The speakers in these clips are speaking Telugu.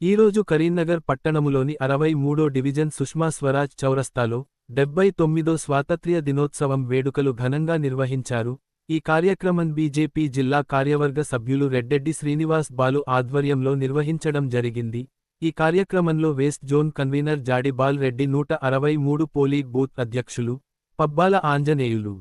ఈరోజు కరీంనగర్ పట్టణములోని అరవై మూడో డివిజన్ సుష్మా స్వరాజ్ చౌరస్తాలో డెబ్బై తొమ్మిదో స్వాతంత్ర్య దినోత్సవం వేడుకలు ఘనంగా నిర్వహించారు. ఈ కార్యక్రమం బీజేపీ జిల్లా కార్యవర్గ సభ్యులు రెడ్డెడ్డి శ్రీనివాస్ బాలు ఆధ్వర్యంలో నిర్వహించడం జరిగింది. ఈ కార్యక్రమంలో west zone convener Jadibal Reddy నూట అరవై మూడు పోలీ బూత్ అధ్యక్షులు పబ్బాల ఆంజనేయులు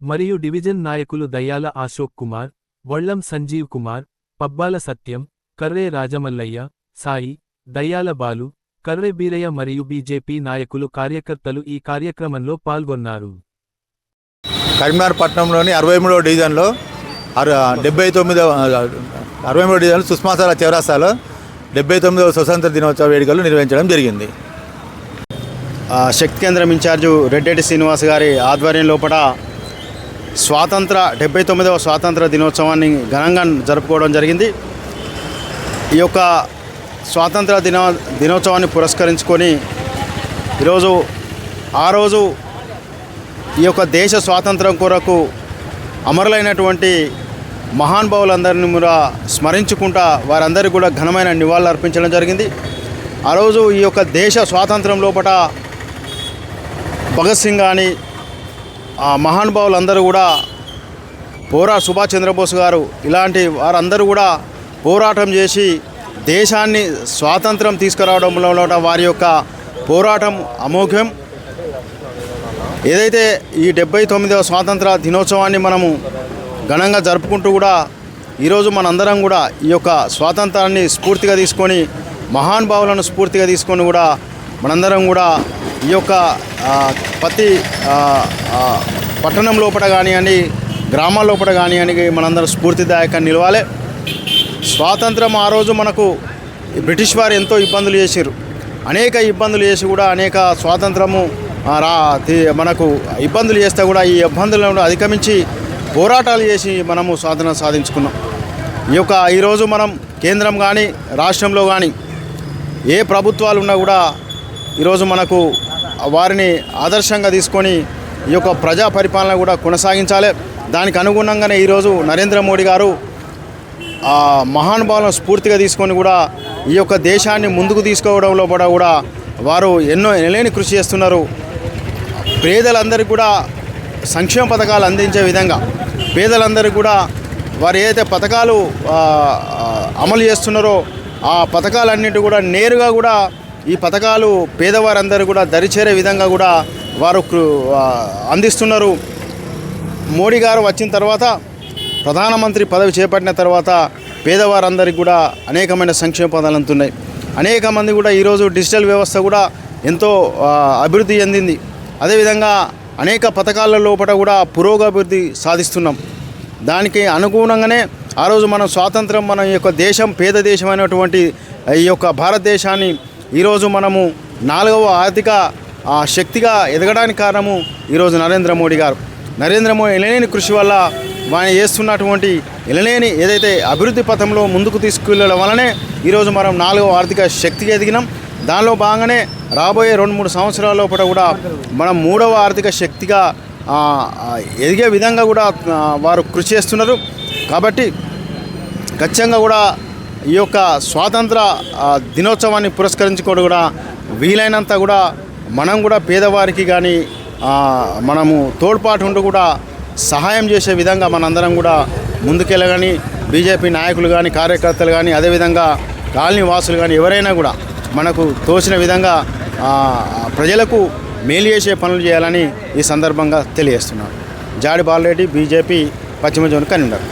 మరియు డివిజన్ నాయకులు దయ్యాల అశోక్ కుమార్ వళ్ళం సంజీవ్ కుమార్ పబ్బాల సత్యం కర్రే రాజమల్లయ్య సాయి దయ్యాల బాలు కర్రె బీరయ్య మరియు బీజేపీ నాయకులు కార్యకర్తలు ఈ కార్యక్రమంలో పాల్గొన్నారు. కరీంనగర్ పట్టణంలోని అరవై మూడవ డివిజన్లో అర డెబ్బై తొమ్మిదవ అరవై మూడవ డివిజన్లో సుష్మాసాల చౌరాస్తాలో డెబ్బై తొమ్మిదవ స్వతంత్ర దినోత్సవ వేడుకలు నిర్వహించడం జరిగింది. ఆ, శక్తి కేంద్రం ఇన్ఛార్జు రెడ్డెడ్డి శ్రీనివాస్ గారి ఆధ్వర్యం లోపల స్వాతంత్ర డెబ్బై తొమ్మిదవ స్వాతంత్ర దినోత్సవాన్ని ఘనంగా జరుపుకోవడం జరిగింది. ఈ యొక్క స్వాతంత్ర దిన దినోత్సవాన్ని పురస్కరించుకొని ఈరోజు ఆ రోజు ఈ యొక్క దేశ స్వాతంత్రం కొరకు అమరులైనటువంటి మహానుభావులందరిని కూడా స్మరించుకుంటా వారందరికీ కూడా ఘనమైన నివాళులు అర్పించడం జరిగింది. ఆ రోజు ఈ యొక్క దేశ స్వాతంత్రం లోపల భగత్ సింగ్ కానీ ఆ మహానుభావులందరూ కూడా పోరా సుభాష్ చంద్రబోస్ గారు ఇలాంటి వారందరూ కూడా పోరాటం చేసి దేశాన్ని స్వాతంత్రం తీసుకురావడంలో వారి యొక్క పోరాటం అమోఘ్యం ఏదైతే ఈ డెబ్బై తొమ్మిదవ స్వాతంత్ర దినోత్సవాన్ని మనము ఘనంగా జరుపుకుంటూ కూడా ఈరోజు మనందరం కూడా ఈ యొక్క స్వాతంత్రాన్ని స్ఫూర్తిగా తీసుకొని మహానుభావులను స్ఫూర్తిగా తీసుకొని కూడా మనందరం కూడా ఈ యొక్క ప్రతి పట్టణం లోపల కానివ్వండి గ్రామాల లోపల కానివ్వండి మనందరం స్ఫూర్తిదాయకంగా నిలవాలి. స్వాతంత్రం ఆ రోజు మనకు బ్రిటిష్ వారు ఎంతో ఇబ్బందులు చేశారు అనేక ఇబ్బందులు చేసి కూడా అనేక స్వాతంత్రము రా మనకు ఇబ్బందులు చేస్తే కూడా ఈ ఇబ్బందులను అధిగమించి పోరాటాలు చేసి మనము స్వాతంత్రం సాధించుకున్నాం. ఈ యొక్క ఈరోజు మనం కేంద్రం కానీ రాష్ట్రంలో కానీ ఏ ప్రభుత్వాలు ఉన్నా కూడా ఈరోజు మనకు వారిని ఆదర్శంగా తీసుకొని ఈ యొక్క ప్రజా పరిపాలన కూడా కొనసాగించాలి. దానికి అనుగుణంగానే ఈరోజు నరేంద్ర మోడీ గారు మహానుభావులను స్ఫూర్తిగా తీసుకొని కూడా ఈ యొక్క దేశాన్ని ముందుకు తీసుకోవడంలో కూడా కూడా వారు ఎన్నో ఎనలేని కృషి చేస్తున్నారు. పేదలందరికీ కూడా సంక్షేమ పథకాలు అందించే విధంగా పేదలందరికీ కూడా వారు ఏదైతే పథకాలు అమలు చేస్తున్నారో ఆ పథకాలన్నిటి కూడా నేరుగా కూడా ఈ పథకాలు పేదవారందరూ కూడా దరిచేరే విధంగా కూడా వారు అందిస్తున్నారు. మోడీ గారు వచ్చిన తర్వాత ప్రధానమంత్రి పదవి చేపట్టిన తర్వాత పేదవారందరికీ కూడా అనేకమైన సంక్షేమ పదాలు అందుతున్నాయి. అనేక మంది కూడా ఈరోజు డిజిటల్ వ్యవస్థ కూడా ఎంతో అభివృద్ధి చెందింది. అదేవిధంగా అనేక పథకాల లోపల కూడా పురోగభివృద్ధి సాధిస్తున్నాం. దానికి అనుగుణంగానే ఆ రోజు మనం స్వాతంత్రం మన యొక్క దేశం పేద దేశం అయినటువంటి ఈ యొక్క భారతదేశాన్ని ఈరోజు మనము నాలుగవ ఆర్థిక శక్తిగా ఎదగడానికి కారణము ఈరోజు నరేంద్ర మోడీ గారు. నరేంద్ర మోడీ లేని కృషి వల్ల ఆయన చేస్తున్నటువంటి ఎనలేని ఏదైతే అభివృద్ధి పథంలో ముందుకు తీసుకెళ్ళడం వలనే ఈరోజు మనం నాలుగవ ఆర్థిక శక్తిగా ఎదిగినాం. దానిలో భాగంగానే రాబోయే రెండు మూడు సంవత్సరాల లోపల కూడా మనం మూడవ ఆర్థిక శక్తిగా ఎదిగే విధంగా కూడా వారు కృషి చేస్తున్నారు. కాబట్టి ఖచ్చితంగా కూడా ఈ యొక్క స్వాతంత్ర దినోత్సవాన్ని పురస్కరించుకోవడం కూడా వీలైనంత కూడా మనం కూడా పేదవారికి కానీ మనము తోడ్పాటు ఉండి కూడా సహాయం చేసే విధంగా మనందరం కూడా ముందుకెళ్ళగాని బీజేపీ నాయకులు కానీ కార్యకర్తలు కానీ అదేవిధంగా కాలనీ వాసులు కానీ ఎవరైనా కూడా మనకు తోచిన విధంగా ప్రజలకు మేలు చేసే పనులు చేయాలని ఈ సందర్భంగా తెలియజేస్తున్నాను. జాడి బాలరెడ్డి బీజేపీ పశ్చిమ జోన్ కన్వీనర్.